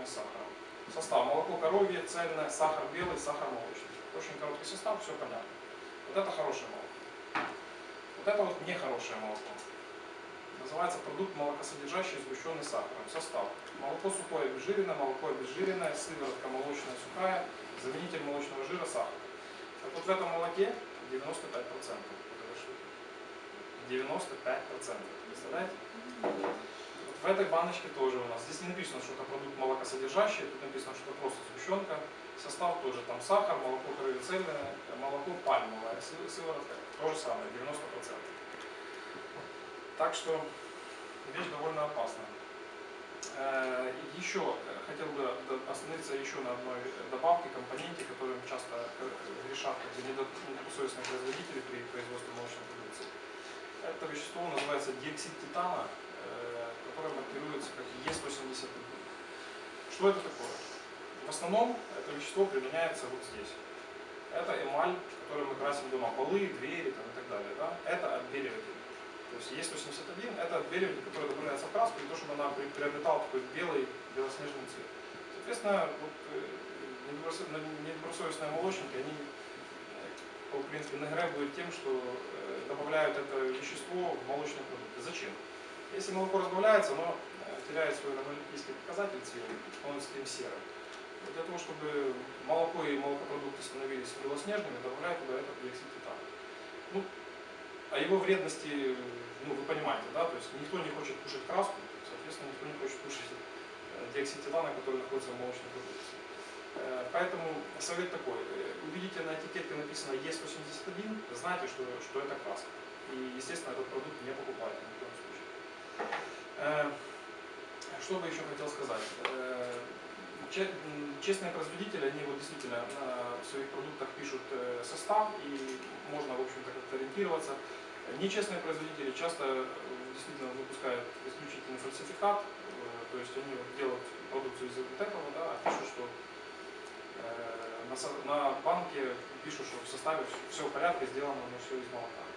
смешанное с сахаром. Состав. Молоко коровье, цельное, сахар белый, сахар молочный. Очень короткий состав, все понятно. Вот это хорошее молоко. Вот это вот нехорошее молоко. Называется продукт молокосодержащий, сгущенный сахаром. Состав. Молоко сухое обезжиренное, молоко обезжиренное, сыворотка молочная сухая, заменитель молочного жира, сахар. Так вот в этом молоке 95%. Вот этой штуки. 95%. Представляете? В этой баночке тоже у нас. Здесь не написано, что это продукт молокосодержащий, тут написано, что это просто сгущенка. Состав тоже там сахар, молоко коровицельное, молоко пальмовое, сы- сыворотка. То же самое, 90%. Так что вещь довольно опасная. Э, Еще э, хотел бы остановиться еще на одной добавке, компоненте, которым часто э, недо- недобросовестные производители при производстве молочной продукции. Это вещество называется диоксид титана, э, которое маркируется как Е181. Что это такое? В основном это вещество применяется вот здесь. Это эмаль, которой мы красим дома полы, двери там, и так далее. Да? Это отбеливатель. То есть Е181 это отбеливатель, который добавляется в краску, для того, чтобы она при- приобретала такой белый, белоснежный цвет. Соответственно, вот, э, недобросо- недобросовестные молочники, они э, в принципе не гребуют тем, что э, добавляют это вещество в молочные продукты. Зачем? Если молоко разбавляется, оно э, теряет свой аналитический показатель цвета, становится таким серым. Для того, чтобы молоко и молокопродукты становились белоснежными, добавляют туда этот диоксид титана. Ну, о его вредности, ну, вы понимаете, да, то есть никто не хочет кушать краску, соответственно, никто не хочет кушать э, диоксид титана, который находится в молочной продукции. Э, Поэтому совет такой, э, увидите на этикетке написано ЕС-81, знайте, что, что это краска. И, естественно, этот продукт не покупайте ни в коем случае. Э, Что бы еще хотел сказать? Э, Честные производители, они вот действительно на своих продуктах пишут э, состав, и можно, в общем-то, как-то ориентироваться. Нечестные производители часто э, действительно выпускают исключительный фальсификат, э, то есть они вот делают продукцию из вот этого, да, а пишут, что э, на банке пишут, что в составе все в порядке, сделано, но все из молока.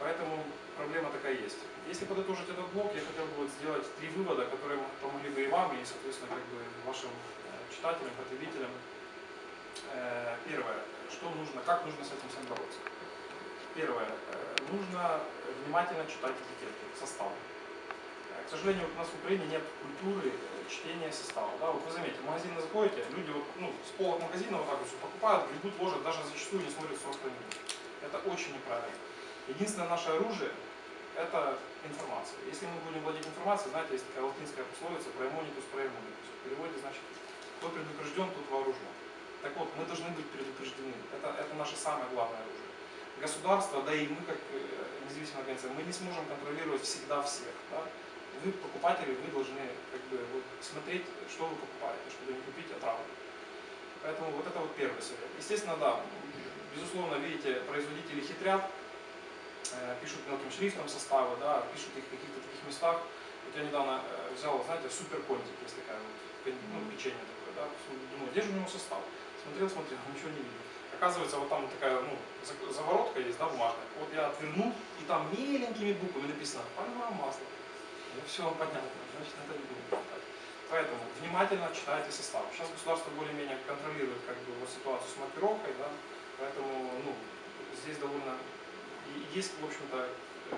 Поэтому проблема такая есть. Если подытожить этот блок, я хотел бы сделать три вывода, которые помогли бы и вам, и, соответственно, как бы вашим э, читателям, потребителям. Э, Первое, что нужно, как нужно с этим всем бороться. Первое, э, нужно внимательно читать этикетки, состав. К сожалению, у нас в Украине нет культуры чтения состава. Да? Вот вы заметите, в магазин заходите, люди вот, ну, с полок магазина вот так вот все покупают, гребут, ложат, даже зачастую не смотрят срок хранения. Это очень неправильно. Единственное наше оружие – это информация. Если мы будем владеть информацией, знаете, есть такая латинская пословица «про иммунитус, про иммунитус». В переводе значит «кто предупрежден, тот вооружен». Так вот, мы должны быть предупреждены. Это, это наше самое главное оружие. Государство, да и мы как э, независимая организация, мы не сможем контролировать всегда всех. Да? Вы, покупатели, вы должны как бы, вот, смотреть, что вы покупаете, чтобы не купить отраву. Поэтому вот это вот первый совет. Естественно, да, безусловно, видите, производители хитрят, пишут мелким шрифтом составы, да, пишут их в каких-то таких местах. Вот я недавно э, взял, знаете, супер контик, есть такая вот, ну, печенье такое, да, думаю, где же у него состав? Смотрел, смотрел, ничего не видел. Оказывается, вот там такая, ну, за- заворотка есть, да, бумажная. Вот я отвернул, и там меленькими буквами написано «пальмовое масло». Ну, все понятно, значит, это не читать. Поэтому внимательно читайте состав. Сейчас государство более-менее контролирует как бы, вот ситуацию с маркировкой, да, поэтому ну, здесь довольно и есть, в общем-то, э,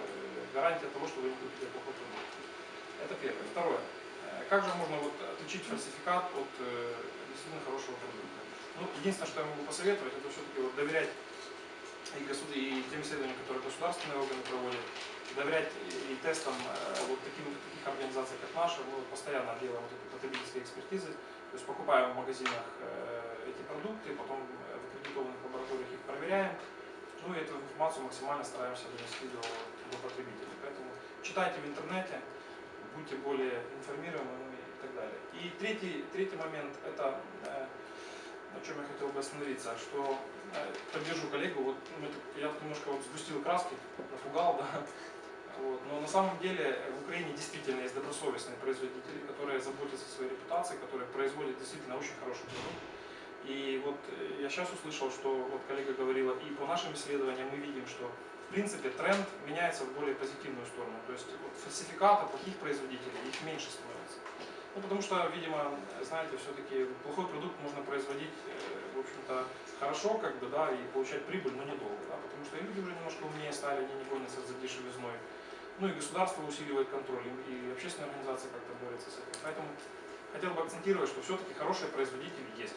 гарантия того, что вы не купите плохой продукт. Это первое. Второе. Э, Как же можно вот отличить фальсификат от э, действительно хорошего продукта? Ну, единственное, что я могу посоветовать, это все-таки вот доверять и, государ... и тем исследованиям, которые государственные органы проводят, доверять и тестам вот таким, таких организаций, как наша. Мы постоянно делаем вот эти потребительские экспертизы, то есть покупаем в магазинах эти продукты, потом в аккредитованных лабораториях их проверяем, ну и эту информацию максимально стараемся донести до, до потребителей. Поэтому читайте в интернете, будьте более информированы ну и так далее. И третий, третий момент, это э, на чем я хотел бы остановиться, что э, поддержу коллегу, вот ну, я немножко вот сгустил краски, напугал, да, вот. Но на самом деле в Украине действительно есть добросовестные производители, которые заботятся о своей репутации, которые производят действительно очень хороший продукт. И вот э, я сейчас услышал, что вот коллега говорила, и по нашим исследованиям мы видим, что в принципе тренд меняется в более позитивную сторону. То есть вот, фальсификаты плохих производителей, их меньше становится. Ну, потому что, видимо, знаете, все-таки плохой продукт можно производить, э, в общем-то, хорошо, как бы, да, и получать прибыль, но недолго, да, потому что и люди уже немножко умнее стали, они не гонятся за дешевизной. Ну и государство усиливает контроль, и общественные организации как-то борются с этим. Поэтому хотел бы акцентировать, что все-таки хорошие производители есть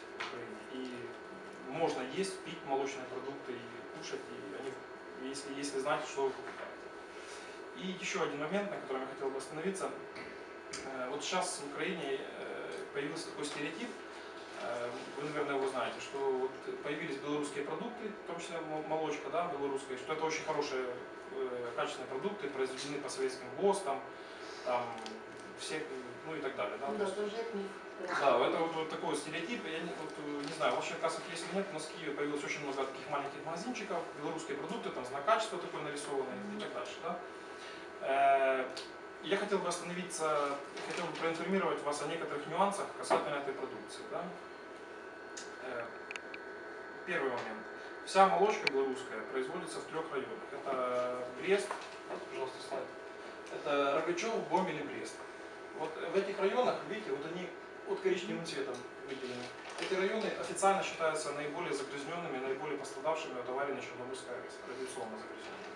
можно есть, пить молочные продукты и кушать, и они, если, если знать, что вы покупаете. И еще один момент, на котором я хотел бы остановиться. Э, Вот сейчас в Украине э, появился такой стереотип, э, вы, наверное, его знаете, что вот появились белорусские продукты, в том числе мо- молочка, да, белорусская, что это очень хорошие, качественные продукты, произведены по советским ГОСТам, там, все, ну и так далее. Да, Ну да, есть-. Да, это вот, вот такой стереотип. Я не, вот, э, не знаю, в ваших кассах есть или нет, у нас в Киеве появилось очень много таких маленьких магазинчиков, белорусские продукты, там знак качества такой нарисованный и так дальше. Да? Э, Я хотел бы остановиться, хотел бы проинформировать вас о некоторых нюансах касательно этой продукции. Да? Э, Первый момент. Вся молочка белорусская производится в трех районах. Это Брест, пожалуйста, слайд. Это Рогачев, Гомель и Брест. Вот в этих районах, видите, вот коричневым цветом выделены. Эти районы официально считаются наиболее загрязненными, наиболее пострадавшими от аварии на Чернобыльской АЭС, радиационно загрязненными.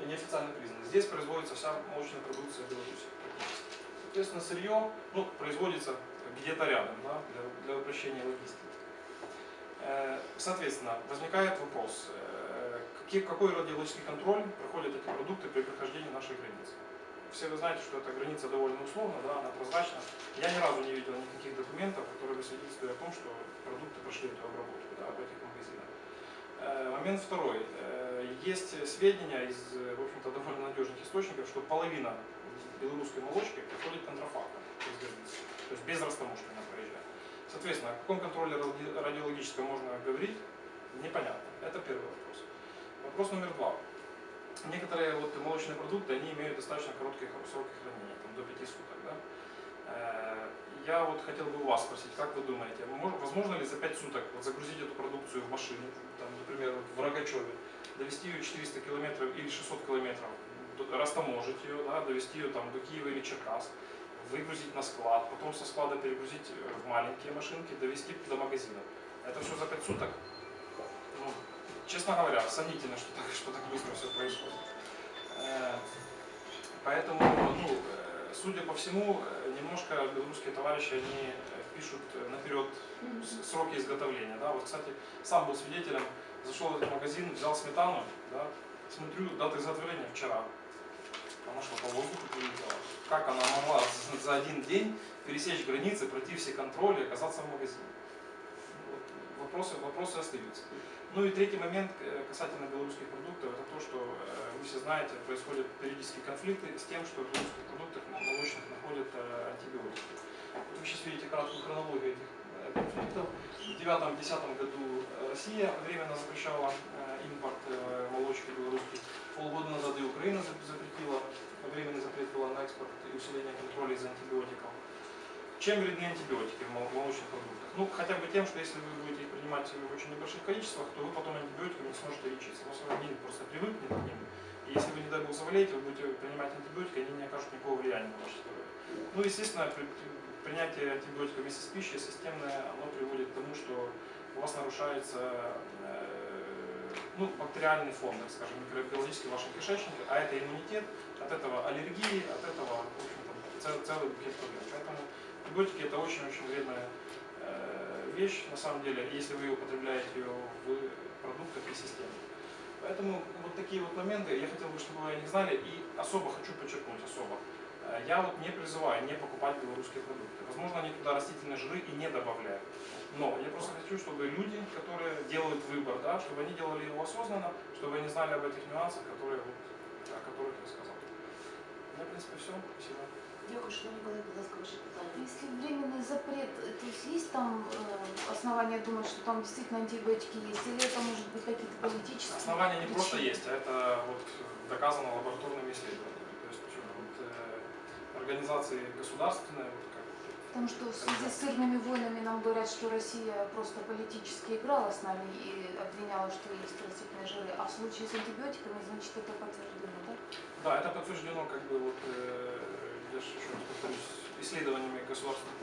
И неофициально признаны. Здесь производится вся молочная продукция Беларуси. Соответственно, сырье ну, производится где-то рядом, да, для, для упрощения логистики. Э, Соответственно, возникает вопрос, э, какой радиологический контроль проходят эти продукты при прохождении нашей границы? Все вы знаете, что эта граница довольно условна, да, она прозрачна. Я ни разу не видел никаких документов, которые бы свидетельствовали о том, что продукты прошли эту обработку да, в этих магазинах. Э, Момент второй. Э, Есть сведения из, в общем-то, довольно надежных источников, что половина белорусской молочки приходит контрафактом из границы. То есть без растаможки она проезжает. Соответственно, о каком контроле ради- радиологическом можно говорить, непонятно. Это первый вопрос. Вопрос номер два. Некоторые вот молочные продукты, они имеют достаточно короткие сроки хранения, там, до 5 суток. Да? Э, Я вот хотел бы у вас спросить, как вы думаете, мож- возможно ли за 5 суток вот загрузить эту продукцию в машину, там, например, в Рогачеве, довести ее 400 километров или 600 километров, растаможить ее, да, довести ее там, до Киева или Черкас, выгрузить на склад, потом со склада перегрузить э, в маленькие машинки, довести до магазина. Это все за 5 суток? Честно говоря, сомнительно, что так, что так быстро все происходит. Э, Поэтому, ну, э, судя по всему, э, немножко белорусские товарищи, они пишут наперед сроки изготовления. Да? Вот, кстати, сам был свидетелем, зашел в этот магазин, взял сметану, да, смотрю, дата изготовления вчера. Она что, по воздуху прилетела? Как она могла за- за один день пересечь границы, пройти все контроли и оказаться в магазине? Вот вопросы, вопросы остаются. Ну и третий момент э, касательно белорусских продуктов, это то, что э, вы все знаете, происходят периодические конфликты с тем, что в белорусских продуктах молочных находят э, антибиотики. Вот вы сейчас видите краткую хронологию этих конфликтов. В 2009-2010 году Россия временно запрещала импорт молочки белорусской. Полгода назад и Украина зап- запретила, временный запрет была на экспорт и усиление контроля из антибиотиков. Чем вредны антибиотики в мол- молочных продуктах? Ну, хотя бы тем, что если вы будете их принимать в очень небольших количествах, то вы потом антибиотиками не сможете лечиться. Ваш организм просто привыкнет к ним. И если вы, не дай бог, заболеете, вы будете принимать антибиотики, они не окажут никакого влияния на ваше здоровье. Ну, естественно, при- при- принятие антибиотиков вместе с пищей системное, оно приводит к тому, что у вас нарушается э, ну, бактериальный фон, так скажем, микробиологический вашего кишечника, а это иммунитет, от этого аллергии, от этого, в общем-то, цел- целый букет проблем. Поэтому антибиотики это очень-очень вредная э, вещь, на самом деле, если вы употребляете ее в продуктах и системе. Поэтому вот такие вот моменты я хотел бы, чтобы вы о них знали, и особо хочу подчеркнуть, особо. Э, Я вот не призываю не покупать белорусские продукты. Возможно, они туда растительные жиры и не добавляют. Но я просто хочу, чтобы люди, которые делают выбор, да, чтобы они делали его осознанно, чтобы они знали об этих нюансах, которые, вот, о которых я сказал. Меня, в принципе, все. Спасибо. Дякую, шановні колеги, будь ласка, ваші питання. Если временный запрет, то есть есть там э, основания думать, что там действительно антибиотики есть, или это может быть какие-то политические Основания не просто причины? есть, а это вот доказано лабораторными исследованиями. То есть вот, э, организации государственные, вот как Потому что в связи с сырными войнами нам говорят, что Россия просто политически играла с нами и обвиняла, что есть растительные жиры, а в случае с антибиотиками, значит, это подтверждено, да? Да, это подтверждено, как бы вот, э, я же повторюсь, исследованиями государственных